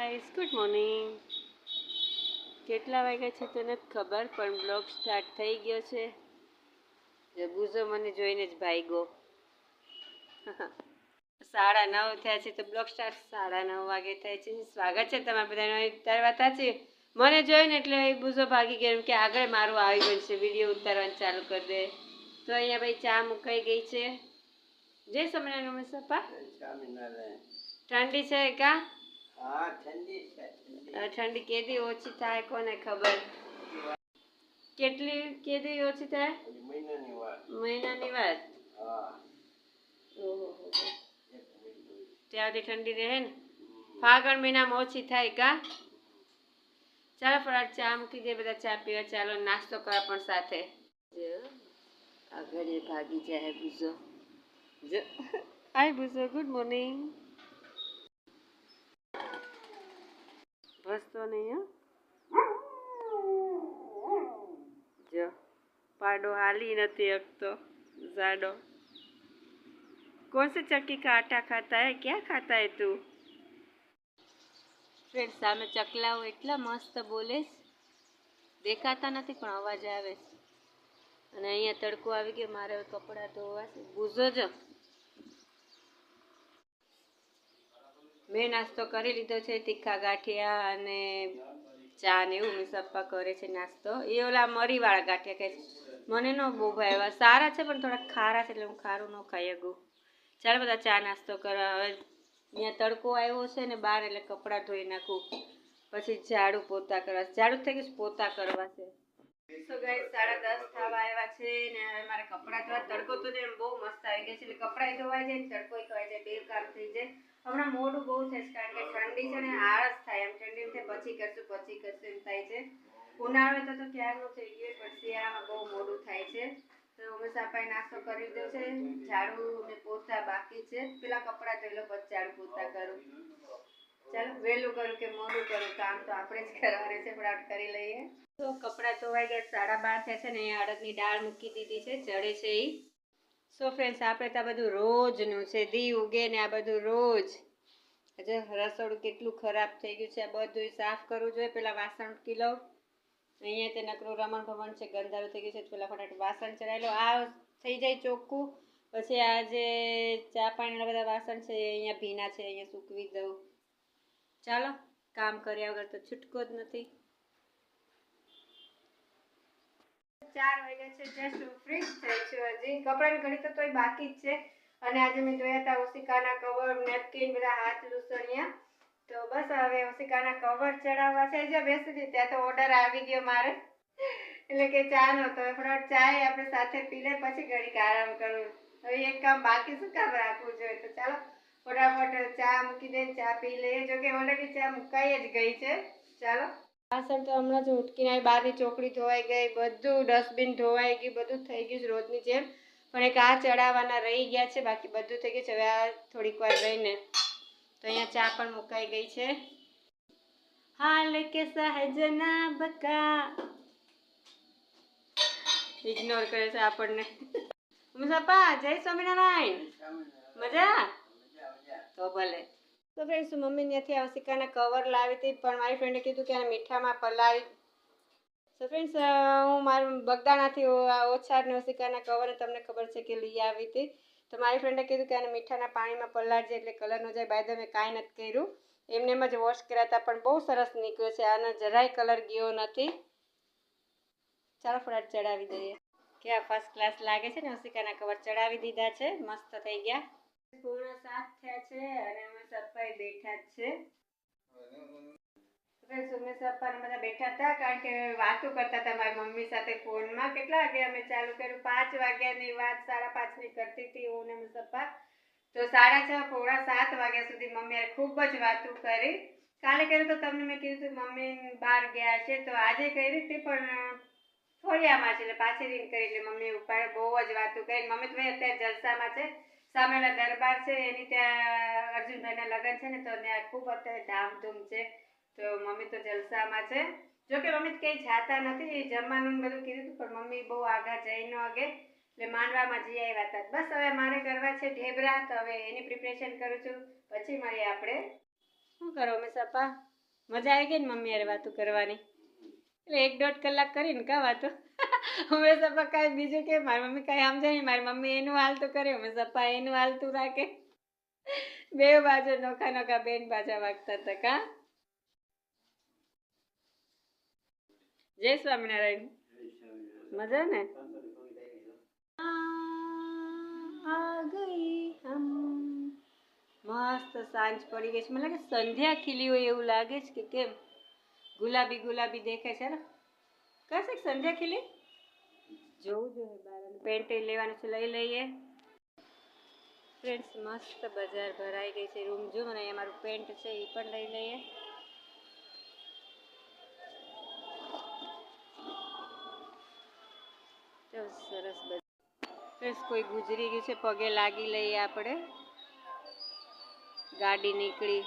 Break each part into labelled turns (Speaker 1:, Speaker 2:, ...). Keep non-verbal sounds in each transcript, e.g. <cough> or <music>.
Speaker 1: Guys good morning કેટલા વાગ્યા છે તને નથી ખબર પણ બ્લોગ સ્ટાર્ટ થઈ ગયો છે. જે બુઝો મને જોઈને જ ભાગ્યો <laughs> સાડા નવ થયા છે તો બ્લોગ સ્ટાર્ટ સાડા નવ વાગે થાય છે. સ્વાગત છે તમારા બધાનો. ઉતારવા વાત છે. મને જોઈને એટલે એ બુઝો ભાગી ગયો કે આગળ મારું આવી ગયું છે. વીડિયો ઉતારવાનું ચાલુ કરી દે. તો અહીંયા ભાઈ ચા મુકાઈ ગઈ છે. જય સ્વામિનારાયણ
Speaker 2: સ્વામિનારાયણ.
Speaker 1: ઠંડી છે કા?
Speaker 2: ઠંડી છે ઠંડી.
Speaker 1: આ ઠંડી કેદી ઓછી થાય કોને ખબર? કેટલી કેદી ઓછી થાય?
Speaker 2: મહિનાની વાત.
Speaker 1: મહિનાની વાત?
Speaker 2: હા.
Speaker 1: ઓહો
Speaker 2: એક મહિનો.
Speaker 1: ત્યાં સુધી ઠંડી રહે ને? ફાગણ મહિનામાં ઓછી થાય કા? ચાલો ફરા ચા મૂકી દે બધા ચા પીવા. ચાલો નાસ્તો કરવા પણ સાથે. આગળ ભાગી જાય બુઝો. જો. <laughs> હાય બુઝો ગુડ મોર્નિંગ. વસ્તો નહીં જો, પાડો હાલી નથી હકતો જાડો કોણ સે ચકી કા આટા ખાતા હે? ક્યાં ખાતા હે તું? ફ્રેન્ડ, સામે ચકલાઓ એટલા મસ્ત બોલે દેખાતા નથી, પણ અવાજ આવે અને અહીંયા તડકો આવી ગયો, મારે કપડાં ધોવા છે. બુઝો જ. મેં નાસ્તો કરી લીધો છે, તીખા ગાંઠિયા અને ચા ને એવું મિસપ્પા કરે છે નાસ્તો. એ ઓલા મરીવાળા ગાંઠિયા કહે છે. મને ન બહુ ભાવ્યા સારા છે, પણ થોડા ખારા છે, એટલે હું ખારું ન ખાઈ શકું. ચાલો બધા ચા નાસ્તો કરવા હવે અહીંયા તડકો આવ્યો છે ને બહાર, એટલે કપડાં ધોઈ નાખું. પછી ઝાડુ પોતા કરવા. ઝાડુ થઈ ગયું પોતા કરવા છે. સાડા દસ છે ને હવે મારે કપડાં ધોવા તડકો તો ને બહુ મસ્ત આવી ગયો છે. એટલે કપડાં ધોવાય જાય ને તડકો ધોવાય જાય બે કામ થઈ જાય. હમણાં મોડું બહુ થાય છે કારણ કે ઠંડી છે ને આળસ થાય, એમ ઠંડી થાય, પછી કરશું પછી કરશું એમ થાય છે. ઉનાળો તો તો ક્યારનું થઈ ગયું પણ શિયાળામાં બહુ મોડું થાય છે. તો ઉમેશ આપાએ નાસ્તો કરી દીધો છે, ઝાડુ ને પોતા બાકી છે. પેલા કપડાં ધોઈ લો, પછી ઝાડુ પોતા કરું. ચાલો, વહેલું કરું કે મોડું કરું, કામ તો આપણે જ કરવાનું છે, ફટાફટ કરી લઈએ. તો ધોવાઈ ગયા, સાડા બાર છે ને અહીંયા અડદની દાળ મૂકી દીધી છે, ચડે છે એ સો ફ્રેન્ડ્સ આપણે તો આ બધું રોજનું છે, દી ઉગે ને આ બધું રોજ. હજુ રસોડું કેટલું ખરાબ થઈ ગયું છે, આ બધું સાફ કરવું જોઈએ. પેલા વાસણ ઉટકી લઉં. અહીંયા તે નકરું રમણ ભવન છે, ગંધારું થઈ ગયું છે પેલા ફટાફટ વાસણ ચડાવી લો આ થઈ જાય ચોખ્ખું. પછી આ જે ચા પાણીના બધા વાસણ છે, અહીંયા ભીના છે, અહીંયા સૂકવી દઉં. ચાલો, કામ કર્યા વગર તો છૂટકો જ નથી. ચાર વાગ્યા છે જસ્ટ ફ્રી થઈ છું હજી. કપડાની ઘડી તો તોય બાકી જ છે. અને આજે મેં જોયા હતા ઓશિકાના કવર નેપકિન બધા હાથ લૂસણિયા તો બસ હવે ઓશિકાના કવર ચડાવવા છે. જે બેસી હતી ત્યાં તો ઓર્ડર આવી ગયો મારે. એટલે કે ચા નહોતો તો ચાય આપણે સાથે પી લે, પછી ઘડીક આરામ કરવું હવે એક કામ બાકી શું કામ રાખવું જોઈએ? તો ચાલો, ફટાફટ ચા મૂકી દે, ચા પી લઈએ. જો કે ઓલરેડી ચા મુકાઈ જ ગઈ છે. ચાલો. વાસણ તો હમણાં જ ઉટકીને આવી બહારની ચોકડી ધોવાઈ ગઈ, બધું ડસ્ટબિન ધોવાઈ ગયું, બધું થઈ ગયું રોજની જેમ. પણ એક આ ચડાવવાના રહી ગયા છે, બાકી બધું થઈ ગયું છે. હવે આ થોડીક વાર રહીને તો અહીંયા ચા પણ મુકાઈ ગઈ છે. હાલ કે સહજના બકા. ઇગ્નોર કરે છે આપણને. મુસાપા જય સ્વામિનારાયણ. મજા? તો ભલે. તો ફ્રેન્ડ્સ મમ્મી ત્યાંથી આ સિક્કાના કવર લાવી હતી, પણ મારી ફ્રેન્ડે કીધું કે આને મીઠામાં પલાળી. તો ફ્રેન્ડ્સ હું મારું બગદાણાથી આ ઓછા ને સિક્કાના કવર તમને ખબર છે કે લઈ આવી હતી. તો મારી ફ્રેન્ડે કીધું કે આને મીઠાના પાણીમાં પલાળજે એટલે કલર ન જાય. બાય મેં કાંઈ નથી કર્યું. એમને એમ જ વોશ કર્યા હતા, પણ બહુ સરસ નીકળ્યો છે. આનો જરાય કલર ગયો નથી. ચાલો ફટાફટ ચડાવી દઈએ. કેવા ફર્સ્ટ ક્લાસ લાગે છે ને ઓશિકાના કવર ચડાવી દીધા છે. મસ્ત થઈ ગયા. પૂર્ણ સાત થયા છે અને અમે સપાઈ બેઠા જ છે. ઉમેશ પપ્પા બધા બેઠા હતા કારણ કે વાતો કરતા હતા મારી મમ્મી સાથે ફોનમાં. કેટલા વાગે અમે ચાલુ કર્યું? પાંચ વાગ્યાની વાત સાડા પાંચની કરતી હતી હું ને ઉમેશ તો સાડા છ, પોણા સાત વાગ્યા સુધી મમ્મીએ ખૂબ જ વાતો કરી. કાલે કર્યું તો તમને મેં કીધું મમ્મી બહાર ગયા છે. તો આજે કરી હતી પણ ફોડિયામાં છે એટલે પાછી રીંગ કરી એટલે મમ્મી ઉપાડે બહુ જ વાતો કરી. મમ્મી તો અત્યારે જલસામાં છે. સામેલા દરબાર છે, એની ત્યાં અર્જુનભાઈના લગ્ન છે ને, તો ત્યાં ખૂબ અત્યારે ધામધૂમ છે. તો મમ્મી તો જલસામાં છે. જો કે મમ્મી કંઈ જાતા નથી જમવાનું બધું કીધું હતું, પણ મમ્મી બહુ આગળ જઈ ન અગે એટલે માંડવામાં જઈ આવ્યા હતા. બસ હવે મારે કરવા છે ઢેબરા, તો હવે એની પ્રિપરેશન કરું છું. પછી મળીએ આપણે. શું કરો અમે સપા? મજા આવી ગઈ ને મમ્મી યાર વાતું કરવાની? એટલે એક દોઢ કલાક કરીને કા વાતો અમે સપા કાંઈ બીજું કે મારી મમ્મી કાંઈ સમજાય નહીં મારી મમ્મી એનું હાલતું કરે અમે સપા એનું હાલતું રાખે બે બાજુ નોખા નોખા બેન બાજા વાગતા હતા કા જય સ્વામિનારાયણ મજા ને આ ગઈ હમ મસ્ત સાંજ પડી ગઈ છે મને લાગે સંધ્યા ખીલી હોય એવું લાગે છે કે કેમ ગુલાબી ગુલાબી દેખાય છે ને કશે સંધ્યા ખીલી જોવું જોઈએ બાર પેન્ટ લેવાનું છે, લઈ લઈએ. ફ્રેન્ડ્સ, મસ્ત બજાર ભરાઈ ગઈ છે રૂમ. જો મને અમારું મારું પેન્ટ છે એ પણ લઈ લઈએ. સરસ બજાર. ફ્રેન્ડ્સ, કોઈ ગુજરી ગયું છે, પગે લાગી લઈએ આપણે. ગાડી નીકળી.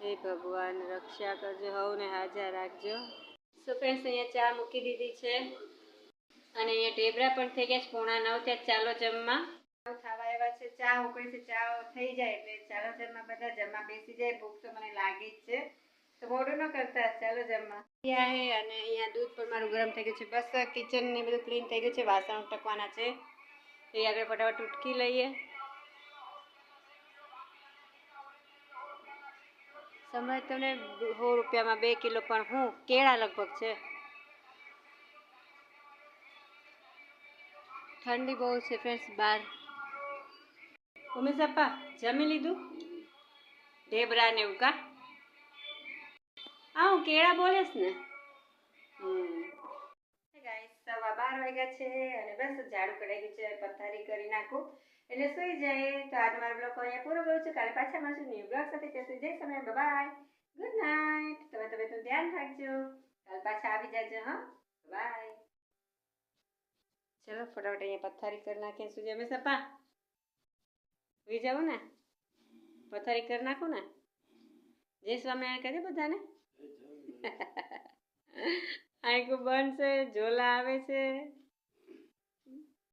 Speaker 1: હે ભગવાન, રક્ષા કરજો, હવને હાજર રાખજો. સો ફ્રેન્ડ્સ અહીંયા ચા મૂકી દીધી છે. અને અહીંયા ઢેબરા પણ થઈ ગયા છે. પોણા નવ ત્યાં ચાલો જમવા. ખાવા એવા છે. ચા ઉકળી છે ચા થઈ જાય એટલે ચાલો જમવા બધા જમવા બેસી જાય. ભૂખ તો મને લાગી જ છે. તો મોડું ન કરતા. ચાલો જમવા. અને અહીંયા દૂધ પણ મારું ગરમ થઈ ગયું છે. બસ કિચન બધું ક્લીન થઈ ગયું છે. વાસણ ટકવાના છે. એ આગળ ફટાફટ ઉટકી લઈએ. સમજ તમને સો રૂપિયામાં બે કિલો પણ હું કેળા લગભગ છે. ઠંડી બહુ છે ફ્રેન્ડ્સ બહાર ઉમેશ અપ્પા જમી લીધું? ઢેબરા ને એવું કા? હા હું કેળા બોલેશ ને? સવા બાર વાગ્યા છે અને બસ ઝાડુ કઢાઈ ગયું છે, પથારી કરી નાખું. એટલે સુઈ જાય તો આજ મારો બ્લોગ અહીંયા પૂરો કરું છું. કાલે પાછા મળશું ન્યૂ બ્લોગ સાથે. ત્યાં સુધી જય સમય બાય ગુડ નાઇટ તમે તમે તું ધ્યાન રાખજો. કાલે પાછા આવી જાજો હા? બાય ચલો ફટાફટ અહીંયા પથારી કરી નાખીએ. સુધી અમે સપા સુઈ જાઉં ને? પથારી કરી નાખું ને? જય સ્વામિનારાયણ કહે બધાને. <laughs> બંધ છે. ઝોલા આવે છે.